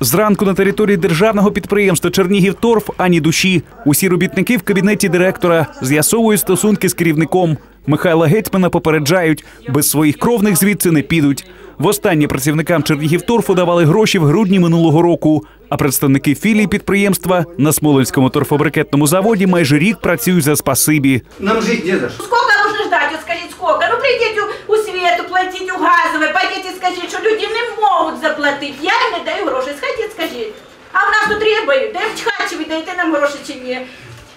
Зранку на території державного підприємства Чернігівторф ані душі. Усі робітники в кабінеті директора з'ясовують стосунки з керівником. Михайла Гетьмана попереджають, без своїх кровних звідси не підуть. Востаннє працівникам Чернігівторфу давали гроші в грудні минулого року. А представники філії підприємства на Смоленському торфобрикетному заводі майже рік працюють за спасибі. Нам жить не за что. Сколько нужно ждать? Вот скажите, сколько? Ну прийдіть у, у свету, платіть у газове, пойдіть і скажіть, що люди не можуть заплатити. Я їм не даю грошей. Сходіть, скажіть. А в нас тут требують, даємо чхати, чи ви даєте нам гроші чи ні.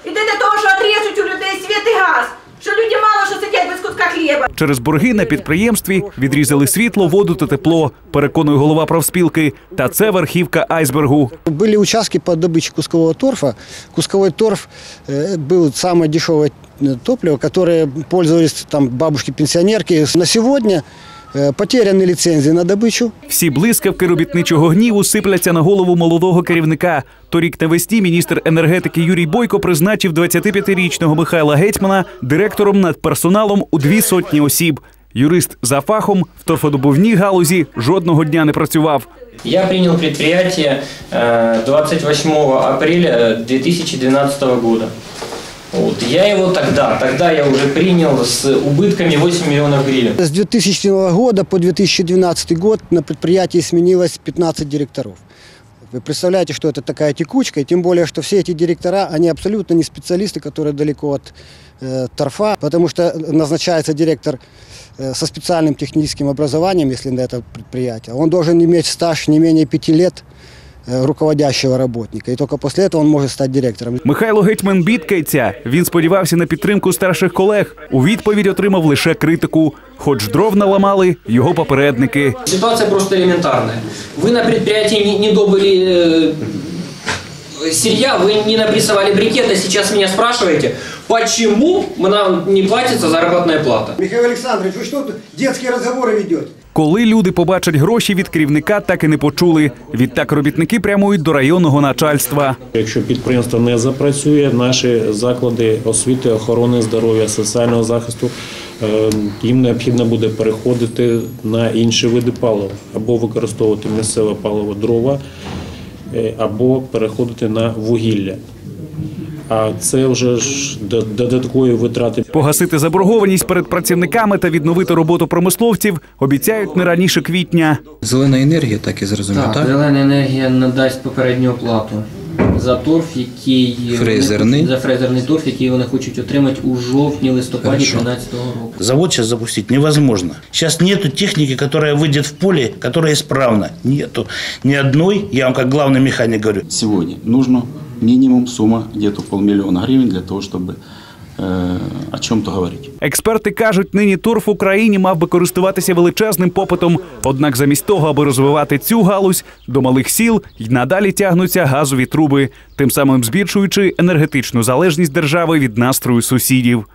Іде до того, що отрежуть у людей світ і газ. Що люди мало що сидять без кутка хліба. Через борги на підприємстві відрізали світло, воду та тепло. Переконує голова профспілки. Та це верхівка айсбергу. Были участки по добыче кускового торфа. Кусковой торф э, был самое дешевое э, топливо, которое пользовались там бабушки-пенсионерки. На сегодня э, потеряны лицензии на добычу. Всі блискавки робітничого гніву сипляться на голову молодого керівника. Торік навесні міністр енергетики Юрій Бойко призначив 25-річного Михайла Гетьмана директором над персоналом у дві сотні осіб. Юрист за фахом в торфодобувній галузі жодного дня не працював. Я принял предприятие э, 28 апреля 2012 года. Вот. Я его тогда, тогда я уже принял с убытками 8 миллионов гривен. С 2000 года по 2012 год на предприятии сменилось 15 директоров. Вы представляете, что это такая текучка, и тем более, что все эти директора, они абсолютно не специалисты, которые далеко от э, торфа, потому что назначается директор э, со специальным техническим образованием, если на это предприятие. Он должен иметь стаж не менее пяти лет руководящего работника, и только после этого он может стать директором. Михайло Гетьман бідкається. Він сподівався на підтримку старших колег. У відповідь отримав лише критику. Хоч дров наламали його попередники. Ситуация просто элементарная. Вы на предприятии не, не добыли э, сырья, вы не напрессовали брикеты, сейчас меня спрашиваете, почему нам не платится заработная плата? Михаил Александрович, вы что тут детские разговоры ведете? Коли люди побачать гроші від керівника, так і не почули. Відтак робітники прямують до районного начальства. Якщо підприємство не запрацює, наші заклади освіти, охорони здоров'я, соціального захисту е, їм необхідно буде переходити на інші види палива або використовувати місцеве паливо дрова, е, або переходити на вугілля. А це вже ж до- додаткові витрати. Погасити заборгованість перед працівниками та відновити роботу промисловців обіцяють не раніше квітня. Зелена енергія, так і зрозуміло, Так, так? зелена енергія надасть попередню оплату за торф, який фрезерний. за фрезерний торф, який вони хочуть отримати у жовтні, листопаді 2012 року. Завод зараз запустити невозможно. Зараз нету техніки, яка вийде в поле, яка справна. Нету ні одної, я вам як главний механік говорю. Сьогодні нужно мінімум сума где-то полмиллиона гривень для того, щоб о чому-то говорити. Експерти кажуть, нині торф в Україні мав би користуватися величезним попитом. Однак, замість того, аби розвивати цю галузь, до малих сіл й надалі тягнуться газові труби, тим самим збільшуючи енергетичну залежність держави від настрою сусідів.